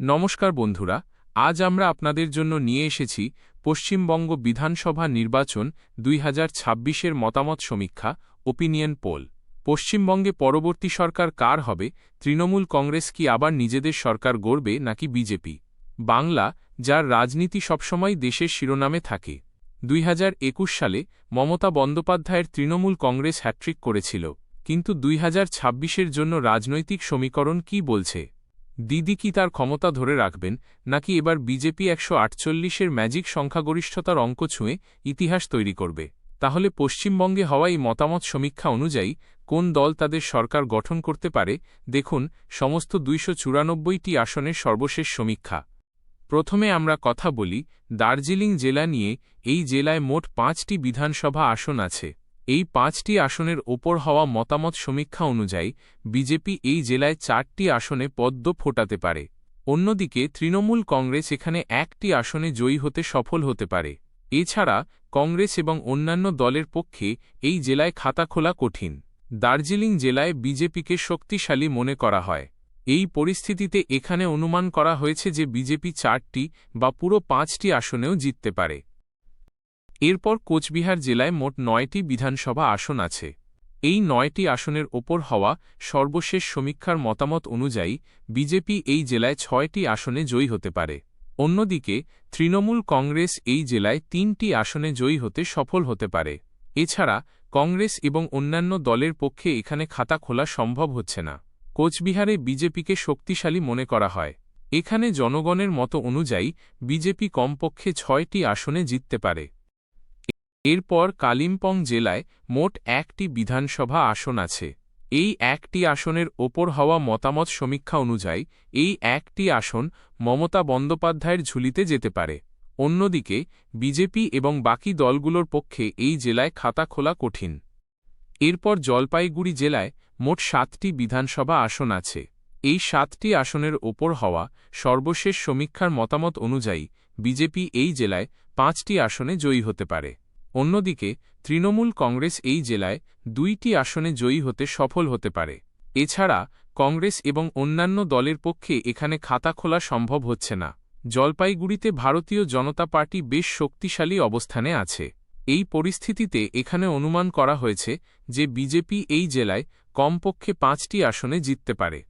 নমস্কার বন্ধুরা, আজ আমরা আপনাদের জন্য নিয়ে এসেছি পশ্চিমবঙ্গ বিধানসভা নির্বাচন দুই হাজার ছাব্বিশের মতামত সমীক্ষা ওপিনিয়ন পোল পশ্চিমবঙ্গে পরবর্তী সরকার কার হবে? তৃণমূল কংগ্রেস কি আবার নিজেদের সরকার গড়বে নাকি বিজেপি? বাংলা, যার রাজনীতি সবসময় দেশের শিরোনামে থাকে। দুই হাজার একুশ সালে মমতা বন্দ্যোপাধ্যায়ের তৃণমূল কংগ্রেস হ্যাট্রিক করেছিল। কিন্তু দুই হাজার জন্য রাজনৈতিক সমীকরণ কি বলছে? দিদি কি তার ক্ষমতা ধরে রাখবেন, নাকি এবার বিজেপি একশো আটচল্লিশের ম্যাজিক সংখ্যাগরিষ্ঠতার অঙ্ক ছুঁয়ে ইতিহাস তৈরি করবে? তাহলে পশ্চিমবঙ্গে হওয়া এই মতামত সমীক্ষা অনুযায়ী কোন দল তাদের সরকার গঠন করতে পারে, দেখুন সমস্ত দুইশো চুরানব্বইটি আসনের সর্বশেষ সমীক্ষা। প্রথমে আমরা কথা বলি, দার্জিলিং জেলা নিয়ে এই জেলায় মোট পাঁচটি বিধানসভা আসন আছে। এই পাঁচটি আসনের ওপর হওয়া মতামত সমীক্ষা অনুযায়ী, বিজেপি এই জেলায় চারটি আসনে পদ্ম ফোটাতে পারে। অন্যদিকে, তৃণমূল কংগ্রেস এখানে একটি আসনে জয়ী হতে সফল হতে পারে। এছাড়া, কংগ্রেস এবং অন্যান্য দলের পক্ষে এই জেলায় খাতা খোলা কঠিন। দার্জিলিং জেলায় বিজেপিকে শক্তিশালী মনে করা হয়। এই পরিস্থিতিতে এখানে অনুমান করা হয়েছে যে বিজেপি চারটি বা পুরো পাঁচটি আসনেও জিততে পারে। এরপর কোচবিহার জেলায় মোট নয়টি বিধানসভা আসন আছে। এই নয়টি আসনের ওপর হওয়া সর্বশেষ সমীক্ষার মতামত অনুযায়ী বিজেপি এই জেলায় ছয়টি আসনে জয়ী হতে পারে। অন্যদিকে, তৃণমূল কংগ্রেস এই জেলায় তিনটি আসনে জয়ী হতে সফল হতে পারে। এছাড়া, কংগ্রেস এবং অন্যান্য দলের পক্ষে এখানে খাতা খোলা সম্ভব হচ্ছে না। কোচবিহারে বিজেপিকে শক্তিশালী মনে করা হয়। এখানে জনগণের মতো অনুযায়ী বিজেপি কমপক্ষে ছয়টি আসনে জিততে পারে। এরপর কালিম্পং জেলায় মোট একটি বিধানসভা আসন আছে। এই একটি আসনের ওপর হওয়া মতামত সমীক্ষা অনুযায়ী, এই একটি আসন মমতা বন্দ্যোপাধ্যায়ের ঝুলিতে যেতে পারে। অন্যদিকে, বিজেপি এবং বাকি দলগুলোর পক্ষে এই জেলায় খাতা খোলা কঠিন। এরপর জলপাইগুড়ি জেলায় মোট সাতটি বিধানসভা আসন আছে। এই সাতটি আসনের ওপর হওয়া সর্বশেষ সমীক্ষার মতামত অনুযায়ী, বিজেপি এই জেলায় পাঁচটি আসনে জয়ী হতে পারে। অন্যদিকে, তৃণমূল কংগ্রেস এই জেলায় দুইটি আসনে জয়ী হতে সফল হতে পারে। এছাড়া, কংগ্রেস এবং অন্যান্য দলের পক্ষে এখানে খাতা খোলা সম্ভব হচ্ছে না। জলপাইগুড়িতে ভারতীয় জনতা পার্টি বেশ শক্তিশালী অবস্থানে আছে। এই পরিস্থিতিতে এখানে অনুমান করা হয়েছে যে বিজেপি এই জেলায় কমপক্ষে পাঁচটি আসনে জিততে পারে।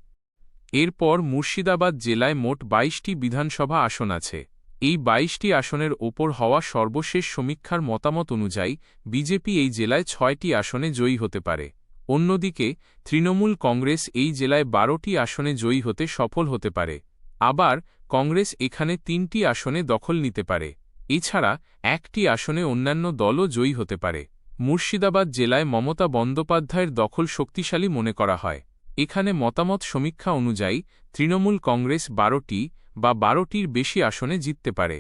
এরপর মুর্শিদাবাদ জেলায় মোট বাইশটি বিধানসভা আসন আছে। এই বাইশটি আসনের ওপর হওয়া সর্বশেষ সমীক্ষার মতামত অনুযায়ী, বিজেপি এই জেলায় ছয়টি আসনে জয়ী হতে পারে। অন্যদিকে, তৃণমূল কংগ্রেস এই জেলায় বারোটি আসনে জয়ী হতে সফল হতে পারে। আবার, কংগ্রেস এখানে তিনটি আসনে দখল নিতে পারে। এছাড়া, একটি আসনে অন্যান্য দলও জয়ী হতে পারে। মুর্শিদাবাদ জেলায় মমতা বন্দ্যোপাধ্যায়ের দখল শক্তিশালী মনে করা হয়। এখানে মতামত সমীক্ষা অনুযায়ী, তৃণমূল কংগ্রেস বারোটি বা বারোটির বেশি আসনে জিততে পারে।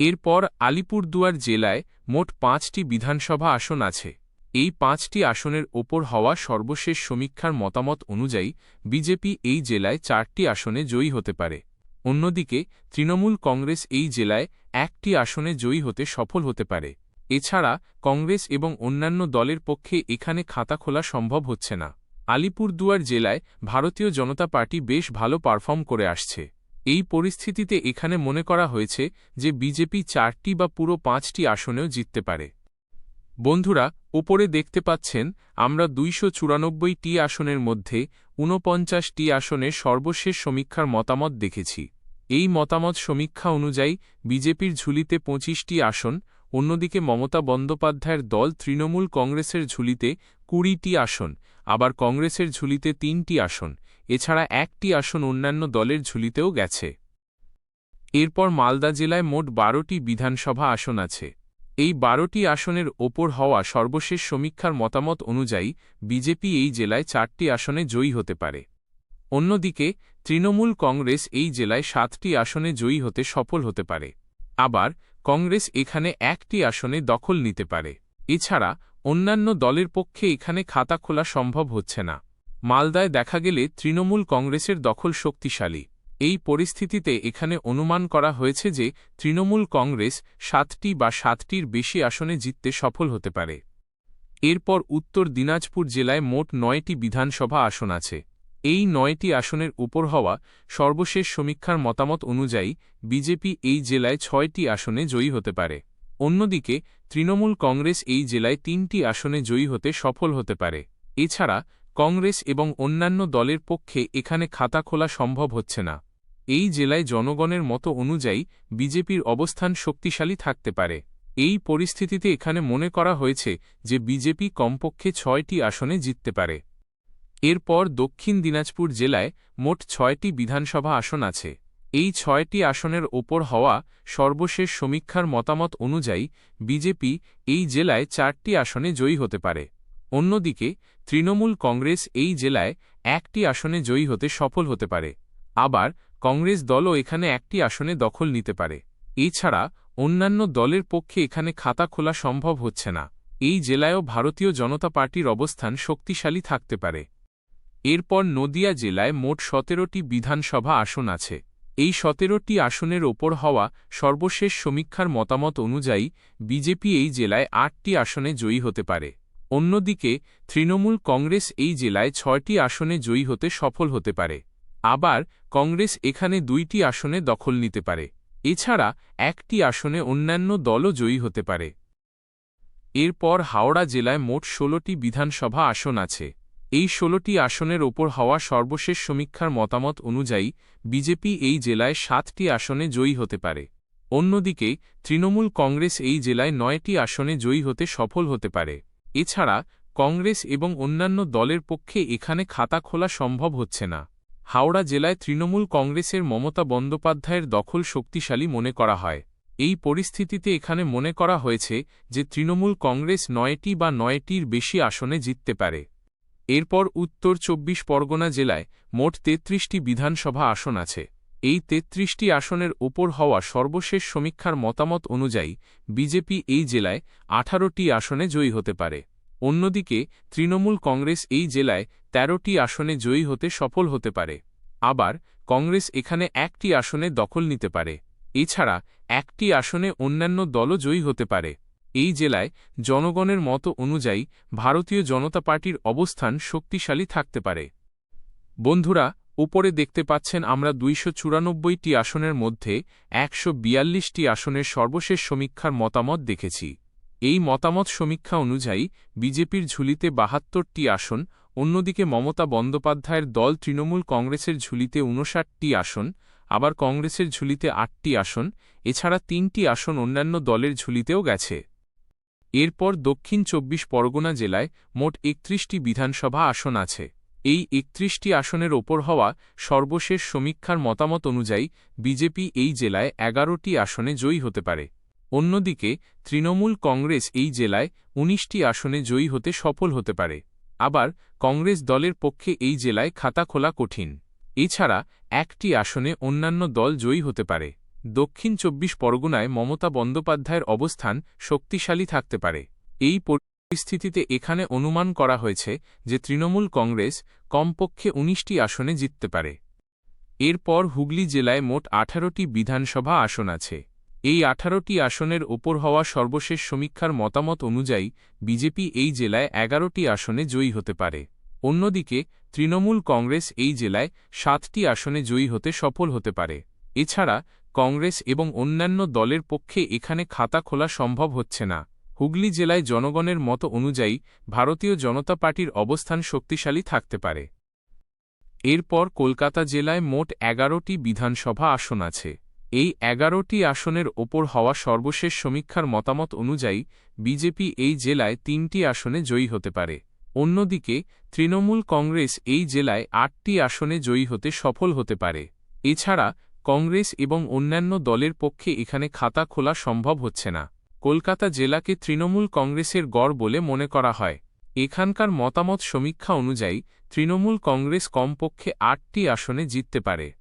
এরপর আলিপুরদুয়ার জেলায় মোট পাঁচটি বিধানসভা আসন আছে। এই পাঁচটি আসনের ওপর হওয়া সর্বশেষ সমীক্ষার মতামত অনুযায়ী বিজেপি এই জেলায় চারটি আসনে জয়ী হতে পারে। অন্যদিকে তৃণমূল কংগ্রেস এই জেলায় একটি আসনে জয়ী হতে সফল হতে পারে। এছাড়া কংগ্রেস এবং অন্যান্য দলের পক্ষে এখানে খাতা খোলা সম্ভব হচ্ছে না। আলিপুরদুয়ার জেলায় ভারতীয় জনতা পার্টি বেশ ভালো পারফর্ম করে আসছে। এই পরিস্থিতিতে এখানে মনে করা হয়েছে যে বিজেপি চারটি বা পুরো পাঁচটি আসনেও জিততে পারে। বন্ধুরা, ওপরে দেখতে পাচ্ছেন, আমরা দুইশো চুরানব্বইটি আসনের মধ্যে ঊনপঞ্চাশটি আসনে সর্বশেষ সমীক্ষার মতামত দেখেছি। এই মতামত সমীক্ষা অনুযায়ী বিজেপির ঝুলিতে পঁচিশটি আসন, অন্যদিকে মমতা বন্দ্যোপাধ্যায়ের দল তৃণমূল কংগ্রেসের ঝুলিতে কুড়িটি আসন, আবার কংগ্রেসের ঝুলিতে তিনটি আসন। এছাড়া একটি আসন অন্যান্য দলের ঝুলিতেও গেছে। এরপর মালদা জেলায় মোট বারোটি বিধানসভা আসন আছে। এই বারোটি আসনের ওপর হওয়া সর্বশেষ সমীক্ষার মতামত অনুযায়ী বিজেপি এই জেলায় চারটি আসনে জয়ী হতে পারে। অন্যদিকে, তৃণমূল কংগ্রেস এই জেলায় সাতটি আসনে জয়ী হতে সফল হতে পারে। আবার, কংগ্রেস এখানে একটি আসনে দখল নিতে পারে। এছাড়া, অন্যান্য দলের পক্ষে এখানে খাতা খোলা সম্ভব হচ্ছে না। মালদায় দেখা গেলে তৃণমূল কংগ্রেসের দখল শক্তিশালী। এই পরিস্থিতিতে এখানে অনুমান করা হয়েছে যে তৃণমূল কংগ্রেস সাতটি বা সাতটির বেশি আসনে জিততে সফল হতে পারে। এরপর উত্তর দিনাজপুর জেলায় মোট নয়টি বিধানসভা আসন আছে। এই নয়টি আসনের উপর হওয়া সর্বশেষ সমীক্ষার মতামত অনুযায়ী বিজেপি এই জেলায় ছয়টি আসনে জয়ী হতে পারে। অন্যদিকে তৃণমূল কংগ্রেস এই জেলায় তিনটি আসনে জয়ী হতে সফল হতে পারে। এছাড়া কংগ্রেস এবং অন্যান্য দলের পক্ষে এখানে খাতা খোলা সম্ভব হচ্ছে না। এই জেলায় জনগণের মতো অনুযায়ী বিজেপির অবস্থান শক্তিশালী থাকতে পারে। এই পরিস্থিতিতে এখানে মনে করা হয়েছে যে বিজেপি কমপক্ষে ছয়টি আসনে জিততে পারে। এরপর দক্ষিণ দিনাজপুর জেলায় মোট ছয়টি বিধানসভা আসন আছে। এই ছয়টি আসনের ওপর হওয়া সর্বশেষ সমীক্ষার মতামত অনুযায়ী বিজেপি এই জেলায় চারটি আসনে জয়ী হতে পারে। অন্যদিকে, তৃণমূল কংগ্রেস এই জেলায় একটি আসনে জয়ী হতে সফল হতে পারে। আবার, কংগ্রেস দলও এখানে একটি আসনে দখল নিতে পারে। এছাড়া, অন্যান্য দলের পক্ষে এখানে খাতা খোলা সম্ভব হচ্ছে না। এই জেলায়ও ভারতীয় জনতা পার্টির অবস্থান শক্তিশালী থাকতে পারে। এরপর নদিয়া জেলায় মোট সতেরোটি বিধানসভা আসন আছে। এই সতেরোটি আসনের ওপর হওয়া সর্বশেষ সমীক্ষার মতামত অনুযায়ী, বিজেপি এই জেলায় আটটি আসনে জয়ী হতে পারে। অন্যদিকে, তৃণমূল কংগ্রেস এই জেলায় ছয়টি আসনে জয়ী হতে সফল হতে পারে। আবার, কংগ্রেস এখানে দুইটি আসনে দখল নিতে পারে। এছাড়া, একটি আসনে অন্যান্য দলও জয়ী হতে পারে। এরপর হাওড়া জেলায় মোট ষোলোটি বিধানসভা আসন আছে। এই ষোলোটি আসনের ওপর হওয়া সর্বশেষ সমীক্ষার মতামত অনুযায়ী, বিজেপি এই জেলায় সাতটি আসনে জয়ী হতে পারে। অন্যদিকে, তৃণমূল কংগ্রেস এই জেলায় নয়টি আসনে জয়ী হতে সফল হতে পারে। এছাড়া, কংগ্রেস এবং অন্যান্য দলের পক্ষে এখানে খাতা খোলা সম্ভব হচ্ছে না। হাওড়া জেলায় তৃণমূল কংগ্রেসের মমতা বন্দ্যোপাধ্যায়ের দখল শক্তিশালী মনে করা হয়। এই পরিস্থিতিতে এখানে মনে করা হয়েছে যে তৃণমূল কংগ্রেস নয়টি বা নয়টির বেশি আসনে জিততে পারে। এরপর উত্তর চব্বিশ পরগনা জেলায় মোট তেত্রিশটি বিধানসভা আসন আছে। এই তেত্রিশটি আসনের ওপর হওয়া সর্বশেষ সমীক্ষার মতামত অনুযায়ী, বিজেপি এই জেলায় আঠারোটি আসনে জয়ী হতে পারে। অন্যদিকে, তৃণমূল কংগ্রেস এই জেলায় ১৩টি আসনে জয়ী হতে সফল হতে পারে। আবার, কংগ্রেস এখানে একটি আসনে দখল নিতে পারে। এছাড়া, একটি আসনে অন্যান্য দলও জয়ী হতে পারে। এই জেলায় জনগণের মতো অনুযায়ী, ভারতীয় জনতা পার্টির অবস্থান শক্তিশালী থাকতে পারে। বন্ধুরা উপরে দেখতে পাচ্ছেন আমরা দুইশো আসনের মধ্যে একশো বিয়াল্লিশটি আসনের সর্বশেষ সমীক্ষার মতামত দেখেছি। এই মতামত সমীক্ষা অনুযায়ী বিজেপির ঝুলিতে বাহাত্তরটি আসন, অন্যদিকে মমতা বন্দ্যোপাধ্যায়ের দল তৃণমূল কংগ্রেসের ঝুলিতে উনষাটটি আসন, আবার কংগ্রেসের ঝুলিতে আটটি আসন, এছাড়া তিনটি আসন অন্যান্য দলের ঝুলিতেও গেছে। এরপর দক্ষিণ চব্বিশ পরগনা জেলায় মোট একত্রিশটি বিধানসভা আসন আছে। এই একত্রিশটি আসনের ওপর হওয়া সর্বশেষ সমীক্ষার মতামত অনুযায়ী বিজেপি এই জেলায় এগারোটি আসনে জয়ী হতে পারে। অন্যদিকে, তৃণমূল কংগ্রেস এই জেলায় ১৯টি আসনে জয়ী হতে সফল হতে পারে। আবার, কংগ্রেস দলের পক্ষে এই জেলায় খাতা খোলা কঠিন। এছাড়া, একটি আসনে অন্যান্য দল জয়ী হতে পারে। দক্ষিণ চব্বিশ পরগনায় মমতা বন্দ্যোপাধ্যায়ের অবস্থান শক্তিশালী থাকতে পারে। এই পরিস্থিতিতে এখানে অনুমান করা হয়েছে যে তৃণমূল কংগ্রেস কমপক্ষে ১৯টি আসনে জিততে পারে। এরপর হুগলি জেলায় মোট আঠারোটি বিধানসভা আসন আছে। এই আঠারোটি আসনের ওপর হওয়া সর্বশেষ সমীক্ষার মতামত অনুযায়ী বিজেপি এই জেলায় এগারোটি আসনে জয়ী হতে পারে। অন্যদিকে তৃণমূল কংগ্রেস এই জেলায় সাতটি আসনে জয়ী হতে সফল হতে পারে। এছাড়া কংগ্রেস এবং অন্যান্য দলের পক্ষে এখানে খাতা খোলা সম্ভব হচ্ছে না। হুগলি জেলায় জনগণের মতো অনুযায়ী ভারতীয় জনতা পার্টির অবস্থান শক্তিশালী থাকতে পারে। এরপর কলকাতা জেলায় মোট এগারোটি বিধানসভা আসন আছে। এই এগারোটি আসনের ওপর হওয়া সর্বশেষ সমীক্ষার মতামত অনুযায়ী বিজেপি এই জেলায় তিনটি আসনে জয়ী হতে পারে। অন্যদিকে তৃণমূল কংগ্রেস এই জেলায় আটটি আসনে জয়ী হতে সফল হতে পারে। এছাড়া কংগ্রেস এবং অন্যান্য দলের পক্ষে এখানে খাতা খোলা সম্ভব হচ্ছে না। কলকাতা জেলাকে তৃণমূল কংগ্রেসের গড় বলে মনে করা হয়। এখানকার মতামত সমীক্ষা অনুযায়ী, তৃণমূল কংগ্রেস কমপক্ষে আটটি আসনে জিততে পারে।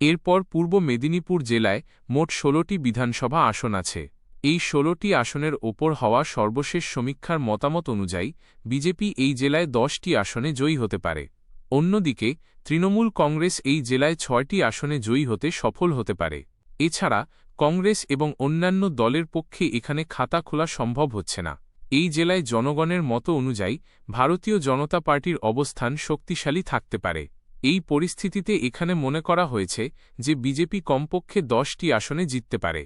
এরপর পূর্ব মেদিনীপুর জেলায় মোট ষোলোটি বিধানসভা আসন আছে। এই ষোলোটি আসনের ওপর হওয়া সর্বশেষ সমীক্ষার মতামত অনুযায়ী, বিজেপি এই জেলায় দশটি আসনে জয়ী হতে পারে। অন্যদিকে, তৃণমূল কংগ্রেস এই জেলায় ছয়টি আসনে জয়ী হতে সফল হতে পারে। এছাড়া কংগ্রেস এবং অন্যান্য দলের পক্ষে এখানে খাতা খোলা সম্ভব হচ্ছে না। এই জেলায় জনগণের মতো অনুযায়ী ভারতীয় জনতা পার্টির অবস্থান শক্তিশালী থাকতে পারে। এই পরিস্থিতিতে এখানে মনে করা হয়েছে যে বিজেপি কমপক্ষে দশটি আসনে জিততে পারে।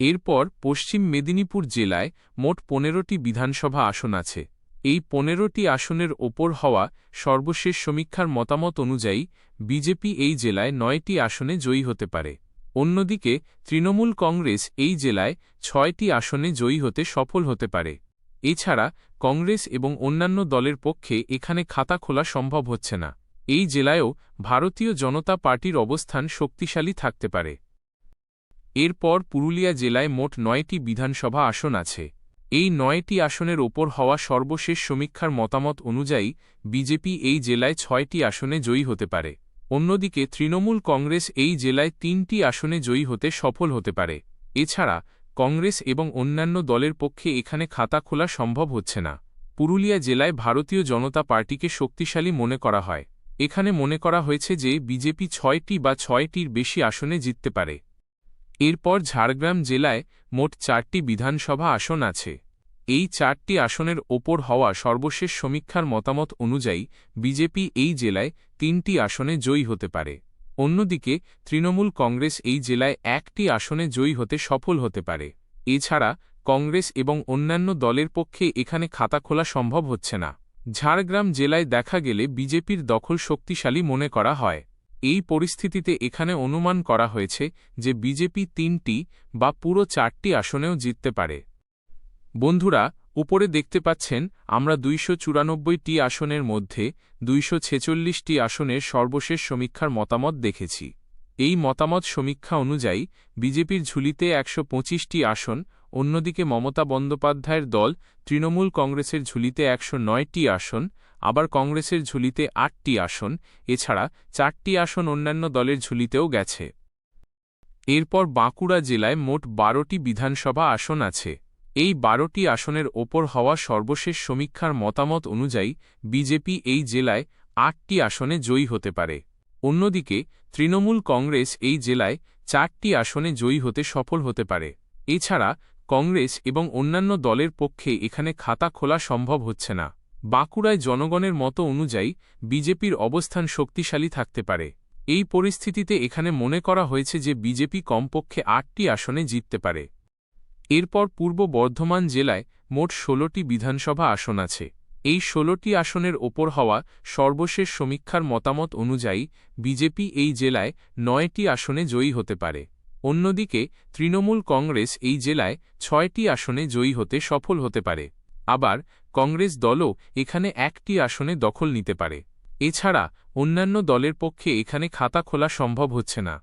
এরপর পশ্চিম মেদিনীপুর জেলায় মোট পনেরোটি বিধানসভা আসন আছে। এই পনেরোটি আসনের ওপর হওয়া সর্বশেষ সমীক্ষার মতামত অনুযায়ী বিজেপি এই জেলায় নয়টি আসনে জয়ী হতে পারে। অন্যদিকে, তৃণমূল কংগ্রেস এই জেলায় ছয়টি আসনে জয়ী হতে সফল হতে পারে। এছাড়া, কংগ্রেস এবং অন্যান্য দলের পক্ষে এখানে খাতা খোলা সম্ভব হচ্ছে না। এই জেলায়ও ভারতীয় জনতা পার্টির অবস্থান শক্তিশালী থাকতে পারে। এরপর পুরুলিয়া জেলায় মোট নয়টি বিধানসভা আসন আছে। এই নয়টি আসনের ওপর হওয়া সর্বশেষ সমীক্ষার মতামত অনুযায়ী, বিজেপি এই জেলায় ছয়টি আসনে জয়ী হতে পারে। অন্যদিকে তৃণমূল কংগ্রেস এই জেলায় তিনটি আসনে জয়ী হতে সফল হতে পারে। এছাড়া, কংগ্রেস এবং অন্যান্য দলের পক্ষে এখানে খাতা খোলা সম্ভব হচ্ছে না। পুরুলিয়া জেলায় ভারতীয় জনতা পার্টিকে শক্তিশালী মনে করা হয়। এখানে মনে করা হয়েছে যে বিজেপি ছয়টি বা ছয়টির বেশি আসনে জিততে পারে। এরপর ঝাড়গ্রাম জেলায় মোট চারটি বিধানসভা আসন আছে। এই চারটি আসনের ওপর হওয়া সর্বশেষ সমীক্ষার মতামত অনুযায়ী, বিজেপি এই জেলায় তিনটি আসনে জয়ী হতে পারে। অন্যদিকে, তৃণমূল কংগ্রেস এই জেলায় একটি আসনে জয়ী হতে সফল হতে পারে। এছাড়া, কংগ্রেস এবং অন্যান্য দলের পক্ষে এখানে খাতা খোলা সম্ভব হচ্ছে না। ঝাড়গ্রাম জেলায় দেখা গেলে বিজেপির দখল শক্তিশালী মনে করা হয়। এই পরিস্থিতিতে এখানে অনুমান করা হয়েছে যে বিজেপি তিনটি বা পুরো চারটি আসনেও জিততে পারে। বন্ধুরা, উপরে দেখতে পাচ্ছেন, আমরা দুইশো চুরানব্বইটি আসনের মধ্যে দুইশো ছেচল্লিশটি আসনের সর্বশেষ সমীক্ষার মতামত দেখেছি। এই মতামত সমীক্ষা অনুযায়ী, বিজেপির ঝুলিতে একশো পঁচিশটি আসন, অন্যদিকে মমতা বন্দ্যোপাধ্যায়ের দল তৃণমূল কংগ্রেসের ঝুলিতে একশো নয়টি আসন, আবার কংগ্রেসের ঝুলিতে আটটি আসন, এছাড়া চারটি আসন অন্যান্য দলের ঝুলিতেও গেছে। এরপর বাঁকুড়া জেলায় মোট বারোটি বিধানসভা আসন আছে। এই বারোটি আসনের ওপর হওয়া সর্বশেষ সমীক্ষার মতামত অনুযায়ী বিজেপি এই জেলায় আটটি আসনে জয়ী হতে পারে। অন্যদিকে, তৃণমূল কংগ্রেস এই জেলায় চারটি আসনে জয়ী হতে সফল হতে পারে। এছাড়া, কংগ্রেস এবং অন্যান্য দলের পক্ষে এখানে খাতা খোলা সম্ভব হচ্ছে না। বাঁকুড়ায় জনগণের মতো অনুযায়ী বিজেপির অবস্থান শক্তিশালী থাকতে পারে। এই পরিস্থিতিতে এখানে মনে করা হয়েছে যে বিজেপি কমপক্ষে আটটি আসনে জিততে পারে। এরপর পূর্ব বর্ধমান জেলায় মোট ষোলোটি বিধানসভা আসন আছে। এই ষোলোটি আসনের ওপর হওয়া সর্বশেষ সমীক্ষার মতামত অনুযায়ী বিজেপি এই জেলায় নয়টি আসনে জয়ী হতে পারে। অন্যদিকে তৃণমূল কংগ্রেস এই জেলায় ছয়টি আসনে জয়ী হতে সফল হতে পারে। আবার কংগ্রেস দলও এখানে একটি আসনে দখল নিতে পারে। এছাড়া অন্যান্য দলের পক্ষে এখানে খাতা খোলা সম্ভব হচ্ছে না।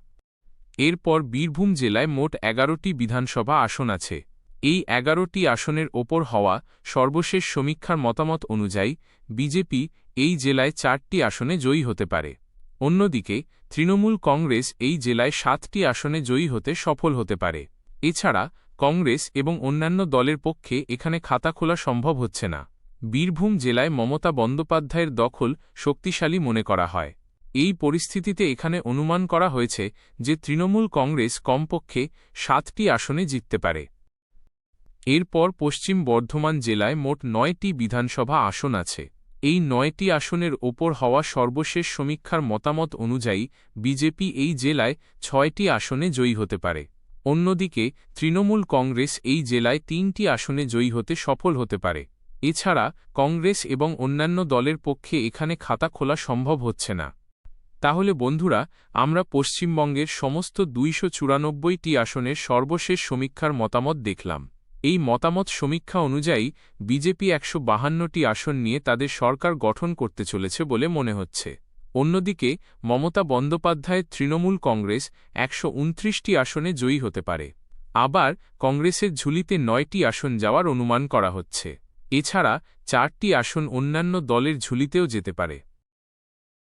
এরপর বীরভূম জেলায় মোট এগারোটি বিধানসভা আসন আছে। এই এগারোটি আসনের ওপর হওয়া সর্বশেষ সমীক্ষার মতামত অনুযায়ী, বিজেপি এই জেলায় চারটি আসনে জয়ী হতে পারে। অন্যদিকে, তৃণমূল কংগ্রেস এই জেলায় সাতটি আসনে জয়ী হতে সফল হতে পারে। এছাড়া, কংগ্রেস এবং অন্যান্য দলের পক্ষে এখানে খাতা খোলা সম্ভব হচ্ছে না। বীরভূম জেলায় মমতা বন্দ্যোপাধ্যায়ের দখল শক্তিশালী মনে করা হয়। এই পরিস্থিতিতে এখানে অনুমান করা হয়েছে যে তৃণমূল কংগ্রেস কমপক্ষে সাতটি আসনে জিততে পারে। এরপর পশ্চিম বর্ধমান জেলায় মোট নয়টি বিধানসভা আসন আছে। এই নয়টি আসনের ওপর হওয়া সর্বশেষ সমীক্ষার মতামত অনুযায়ী বিজেপি এই জেলায় ছয়টি আসনে জয়ী হতে পারে। অন্যদিকে তৃণমূল কংগ্রেস এই জেলায় তিনটি আসনে জয়ী হতে সফল হতে পারে। এছাড়া কংগ্রেস এবং অন্যান্য দলের পক্ষে এখানে খাতা খোলা সম্ভব হচ্ছে না। তাহলে বন্ধুরা, আমরা পশ্চিমবঙ্গের সমস্ত দুইশো চুরানব্বইটি আসনের সর্বশেষ সমীক্ষার মতামত দেখলাম। এই মতামত সমীক্ষা অনুযায়ী, বিজেপি একশো বাহান্নটি আসন নিয়ে তাদের সরকার গঠন করতে চলেছে বলে মনে হচ্ছে। অন্যদিকে, মমতা বন্দ্যোপাধ্যায়ের তৃণমূল কংগ্রেস একশো উনত্রিশটি আসনে জয়ী হতে পারে। আবার, কংগ্রেসের ঝুলিতে নয়টি আসন যাওয়ার অনুমান করা হচ্ছে। এছাড়া, চারটি আসন অন্যান্য দলের ঝুলিতেও যেতে পারে।